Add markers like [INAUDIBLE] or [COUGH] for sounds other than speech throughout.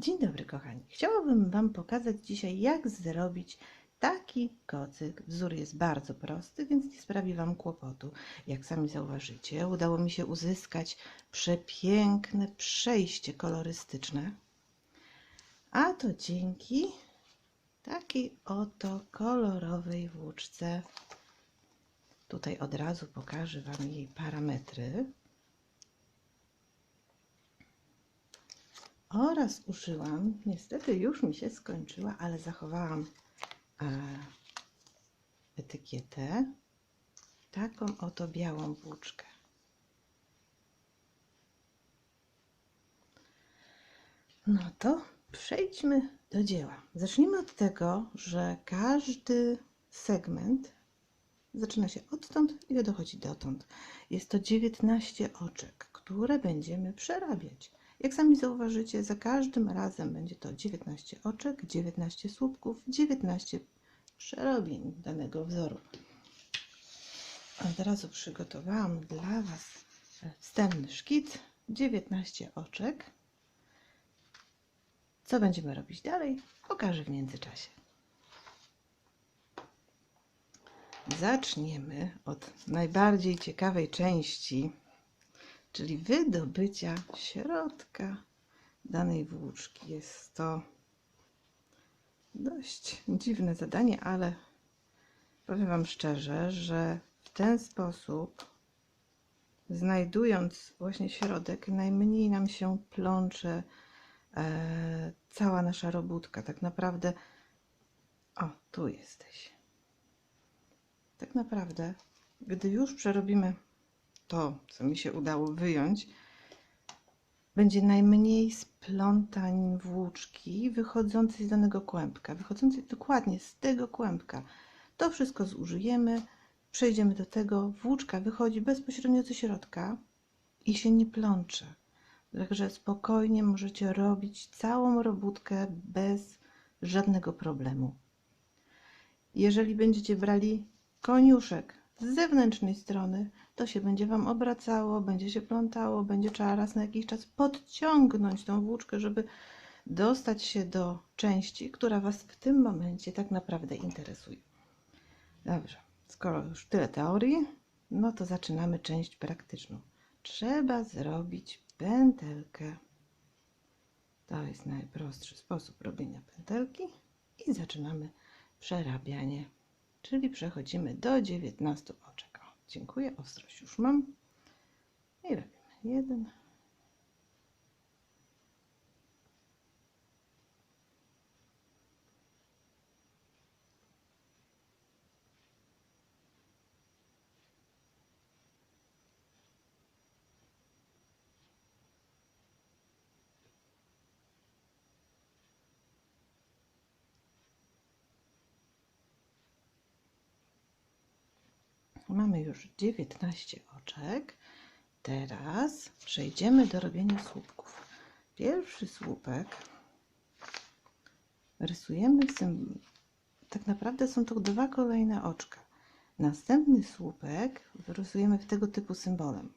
Dzień dobry, kochani. Chciałabym Wam pokazać dzisiaj, jak zrobić taki kocyk. Wzór jest bardzo prosty, więc nie sprawi Wam kłopotu. Jak sami zauważycie, udało mi się uzyskać przepiękne przejście kolorystyczne. A to dzięki takiej oto kolorowej włóczce. Tutaj od razu pokażę Wam jej parametry. Oraz użyłam, niestety już mi się skończyła, ale zachowałam e, etykietę, taką oto białą włóczkę. No to przejdźmy do dzieła. Zacznijmy od tego, że każdy segment zaczyna się odtąd i dochodzi dotąd. Jest to 19 oczek, które będziemy przerabiać. Jak sami zauważycie, za każdym razem będzie to 19 oczek, 19 słupków, 19 przerobień danego wzoru. Od razu przygotowałam dla Was wstępny szkic, 19 oczek. Co będziemy robić dalej, pokażę w międzyczasie. Zaczniemy od najbardziej ciekawej części czyli wydobycia środka danej włóczki. Jest to dość dziwne zadanie, ale powiem Wam szczerze, że w ten sposób, znajdując właśnie środek, najmniej nam się plącze e, cała nasza robótka. Tak naprawdę, o, tu jesteś. Tak naprawdę, gdy już przerobimy to, co mi się udało wyjąć, będzie najmniej splątań włóczki wychodzącej z danego kłębka, wychodzącej dokładnie z tego kłębka. To wszystko zużyjemy, przejdziemy do tego, włóczka wychodzi bezpośrednio ze środka i się nie plącze. Także spokojnie możecie robić całą robótkę bez żadnego problemu. Jeżeli będziecie brali koniuszek z zewnętrznej strony, to się będzie Wam obracało, będzie się plątało, będzie trzeba raz na jakiś czas podciągnąć tą włóczkę, żeby dostać się do części, która Was w tym momencie tak naprawdę interesuje. Dobrze, skoro już tyle teorii, no to zaczynamy część praktyczną. Trzeba zrobić pętelkę. To jest najprostszy sposób robienia pętelki i zaczynamy przerabianie, czyli przechodzimy do 19 oczek. Dziękuję, ostrość już mam. I robimy Mamy już 19 oczek. Teraz przejdziemy do robienia słupków. Pierwszy słupek rysujemy, tak naprawdę są to dwa kolejne oczka. Następny słupek rysujemy w tego typu symbolem.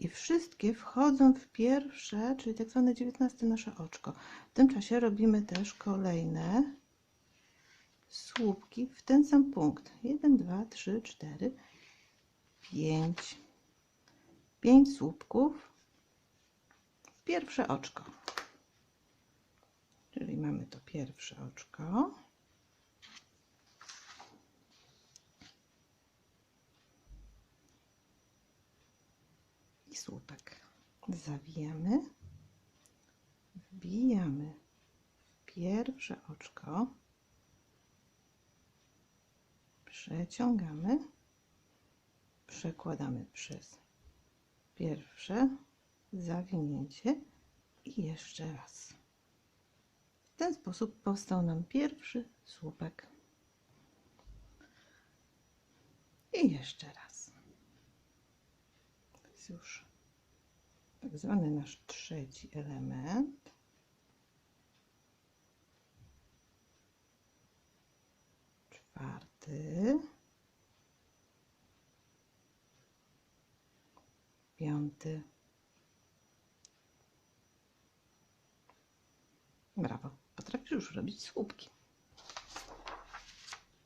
I wszystkie wchodzą w pierwsze, czyli tak zwane 19 nasze oczko. W tym czasie robimy też kolejne słupki w ten sam punkt. 1, 2, 3, 4, 5. 5 słupków w pierwsze oczko. Czyli mamy to pierwsze oczko. I słupek. Zawijamy. Wbijamy pierwsze oczko przeciągamy, przekładamy przez pierwsze zawinięcie i jeszcze raz. W ten sposób powstał nam pierwszy słupek. I jeszcze raz. To jest już tak zwany nasz trzeci element. czwarty, piąty, Brawo, potrafisz już robić słupki.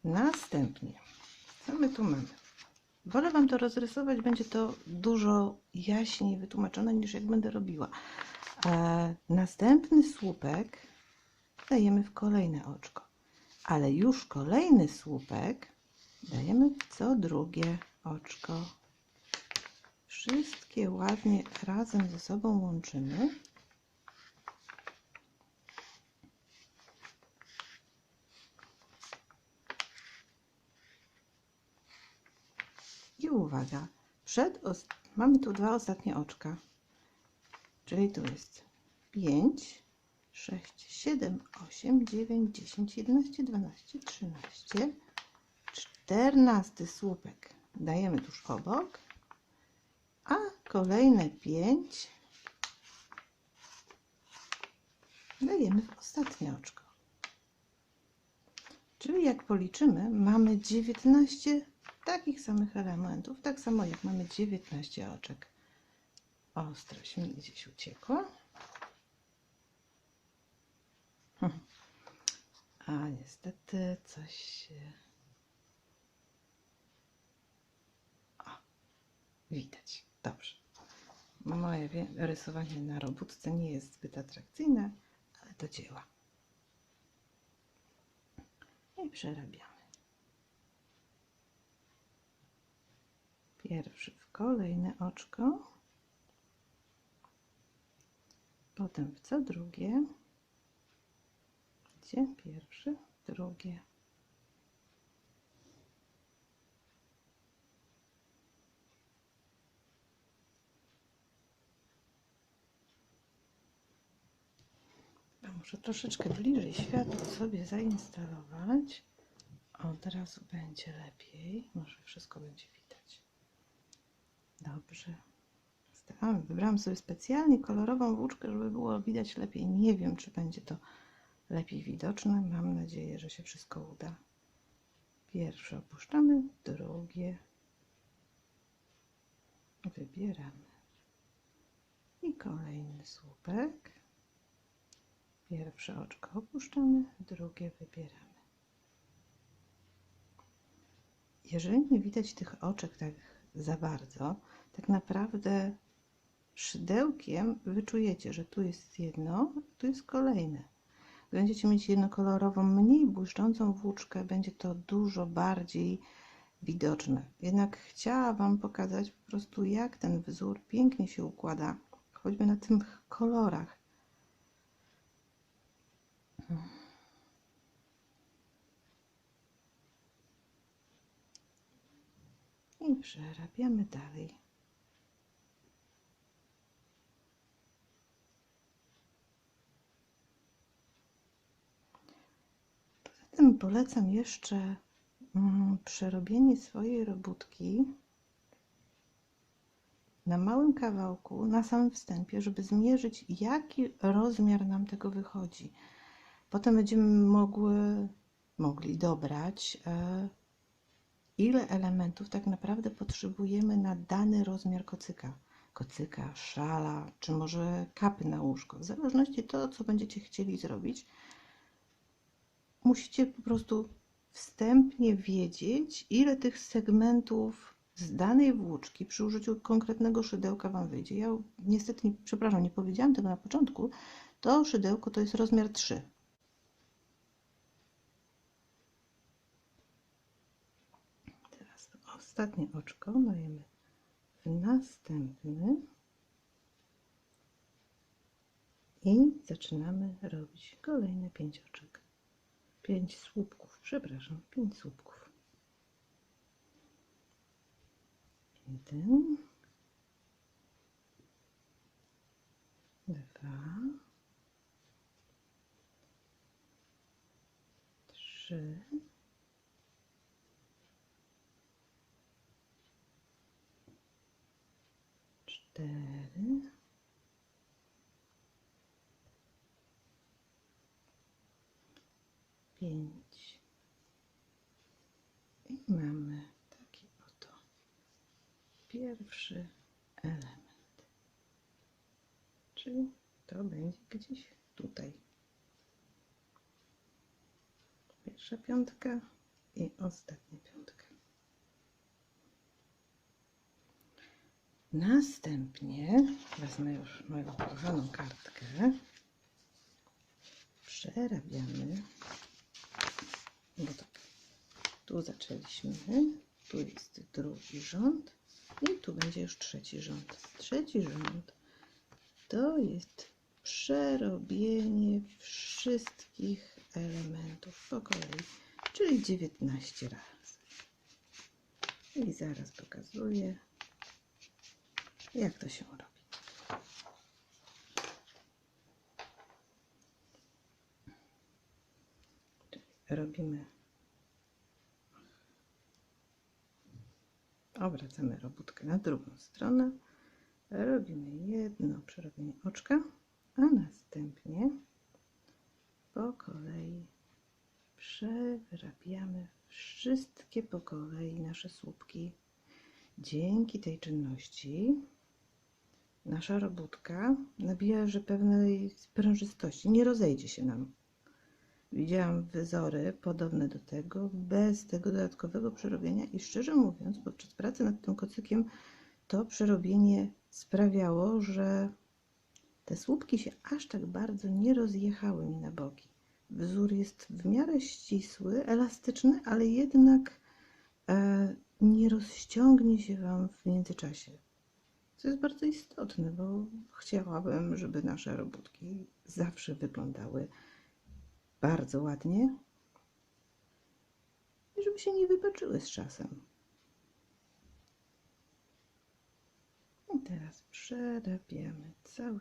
Następnie, co my tu mamy? Wolę Wam to rozrysować, będzie to dużo jaśniej wytłumaczone niż jak będę robiła. E, następny słupek dajemy w kolejne oczko, ale już kolejny słupek dajemy w co drugie oczko. Wszystkie ładnie razem ze sobą łączymy. I uwaga, przed mamy tu dwa ostatnie oczka, czyli tu jest 5, 6, 7, 8, 9, 10, 11, 12, 13, 14 słupek dajemy tuż obok, a kolejne 5 dajemy w ostatnie oczko. Czyli jak policzymy, mamy 19 takich samych elementów, tak samo jak mamy 19 oczek. Ostrość mi gdzieś uciekła. A niestety coś się... O, widać. Dobrze. Moje rysowanie na robótce nie jest zbyt atrakcyjne, ale do dzieła. I przerabiamy. Pierwszy w kolejne oczko, potem w co drugie, gdzie pierwszy, drugie. Muszę troszeczkę bliżej światło sobie zainstalować. Od razu będzie lepiej. Może wszystko będzie widać. Dobrze. Wybrałam sobie specjalnie kolorową włóczkę, żeby było widać lepiej. Nie wiem, czy będzie to lepiej widoczne. Mam nadzieję, że się wszystko uda. Pierwsze opuszczamy, drugie wybieramy. I kolejny słupek. Pierwsze oczko opuszczamy, drugie wybieramy. Jeżeli nie widać tych oczek tak za bardzo, tak naprawdę szydełkiem wyczujecie, że tu jest jedno, tu jest kolejne. Będziecie mieć jednokolorową, mniej błyszczącą włóczkę, będzie to dużo bardziej widoczne. Jednak chciałam Wam pokazać po prostu, jak ten wzór pięknie się układa, choćby na tych kolorach. I przerabiamy dalej. Polecam jeszcze mm, przerobienie swojej robótki na małym kawałku, na samym wstępie, żeby zmierzyć, jaki rozmiar nam tego wychodzi. Potem będziemy mogły, mogli dobrać, e, ile elementów tak naprawdę potrzebujemy na dany rozmiar kocyka. Kocyka, szala, czy może kapy na łóżko. W zależności to, co będziecie chcieli zrobić, musicie po prostu wstępnie wiedzieć, ile tych segmentów z danej włóczki przy użyciu konkretnego szydełka Wam wyjdzie. Ja niestety, nie, przepraszam, nie powiedziałam tego na początku. To szydełko to jest rozmiar 3. Teraz ostatnie oczko dajemy w następny i zaczynamy robić kolejne 5 oczek. 5 słupków, przepraszam, 5 słupków. Jeden, dwa, trzy, cztery, pięć. I mamy taki oto pierwszy element. Czyli to będzie gdzieś tutaj. Pierwsza piątka i ostatnia piątka. Następnie wezmę już moją kochaną kartkę. Przerabiamy. Bo tak, tu zaczęliśmy, tu jest drugi rząd i tu będzie już trzeci rząd. Trzeci rząd to jest przerobienie wszystkich elementów po kolei, czyli 19 razy. I zaraz pokazuję, jak to się robi. Czyli robimy, obracamy robótkę na drugą stronę, robimy jedno przerobienie oczka, a następnie po kolei przerabiamy wszystkie po kolei nasze słupki. Dzięki tej czynności nasza robótka nabija że pewnej sprężystości, nie rozejdzie się nam. Widziałam wzory podobne do tego, bez tego dodatkowego przerobienia i szczerze mówiąc, podczas pracy nad tym kocykiem to przerobienie sprawiało, że te słupki się aż tak bardzo nie rozjechały mi na boki. Wzór jest w miarę ścisły, elastyczny, ale jednak e, nie rozciągnie się Wam w międzyczasie. Co jest bardzo istotne, bo chciałabym, żeby nasze robótki zawsze wyglądały bardzo ładnie i żeby się nie wypaczyły z czasem. I teraz przerabiamy cały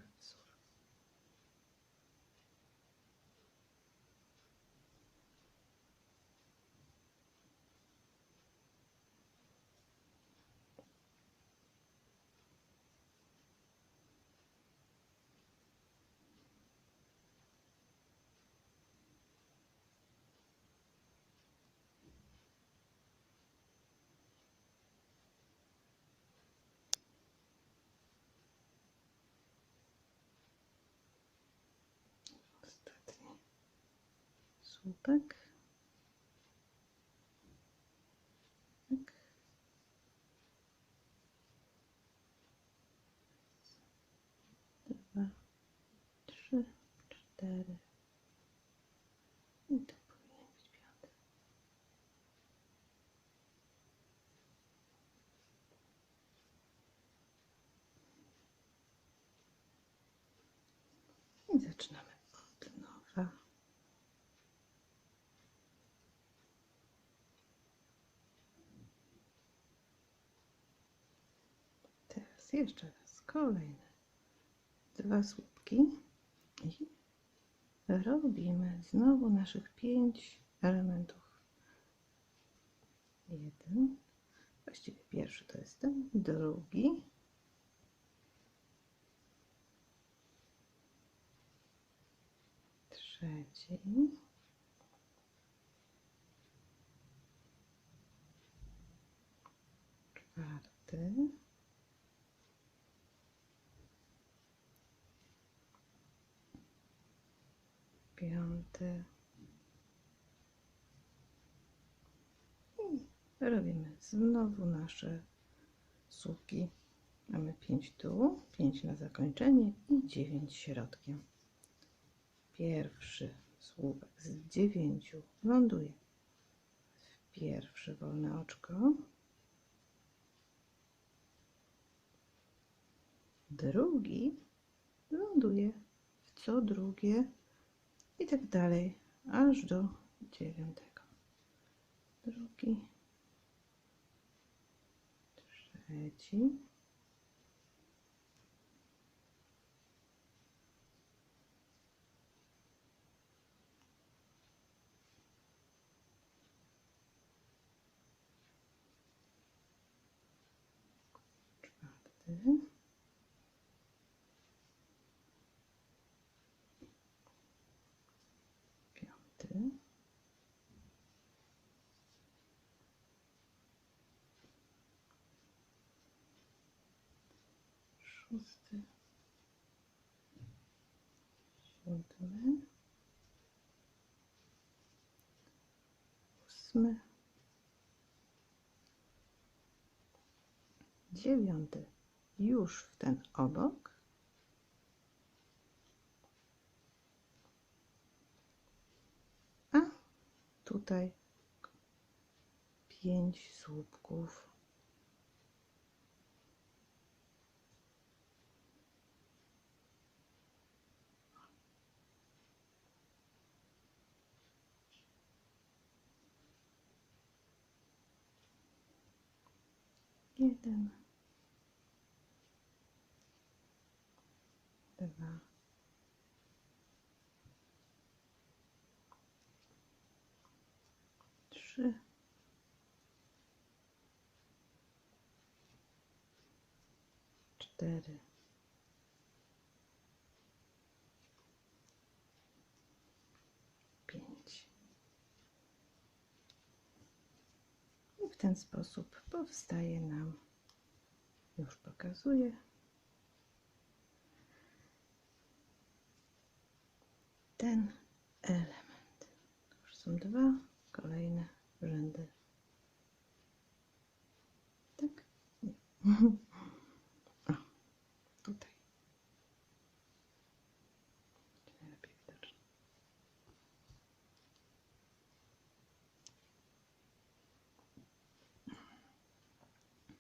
słupek. Tak. Dwa, trzy, cztery. I to powinien być piąty. I zaczynamy od nowa. Teraz jeszcze raz kolejne dwa słupki i robimy znowu naszych pięć elementów. Jeden, właściwie pierwszy to jest ten, drugi, trzeci, czwarty, piąty i robimy znowu nasze słupki. Mamy pięć tu, pięć na zakończenie i dziewięć środkiem. Pierwszy słupek z dziewięciu ląduje w pierwsze wolne oczko. Drugi ląduje w co drugie i tak dalej, aż do dziewiątego. Drugi, trzeci, czwarty, piąty, szósty, siódmy, ósmy, dziewiąty, już w ten obok. A tutaj. Pięć słupków. Jeden, dwa, trzy, cztery, pięć. I w ten sposób powstaje nam, już pokazuję, ten element. Już są dwa kolejne rzędy. Tak? Nie. [LAUGHS] O, tutaj. Najlepiej widoczne.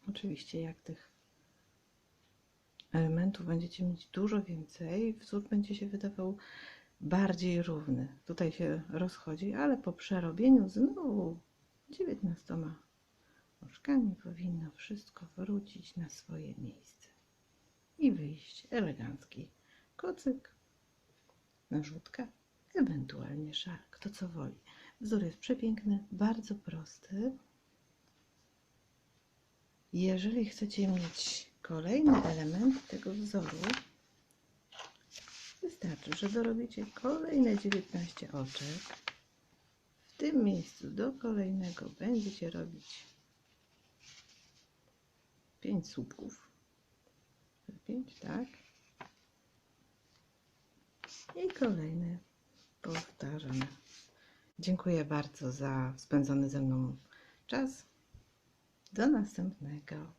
Oczywiście, jak tych elementów będziecie mieć dużo więcej, wzór będzie się wydawał bardziej równy. Tutaj się rozchodzi, ale po przerobieniu znowu 19 oczkami powinno wszystko wrócić na swoje miejsce i wyjść elegancki kocyk, narzutka, ewentualnie szal, kto co woli. Wzór jest przepiękny, bardzo prosty. Jeżeli chcecie mieć kolejny element tego wzoru, wystarczy, że dorobicie kolejne 19 oczek. W tym miejscu do kolejnego będziecie robić 5 słupków. 5, tak? I kolejny powtarzamy. Dziękuję bardzo za spędzony ze mną czas. Do następnego.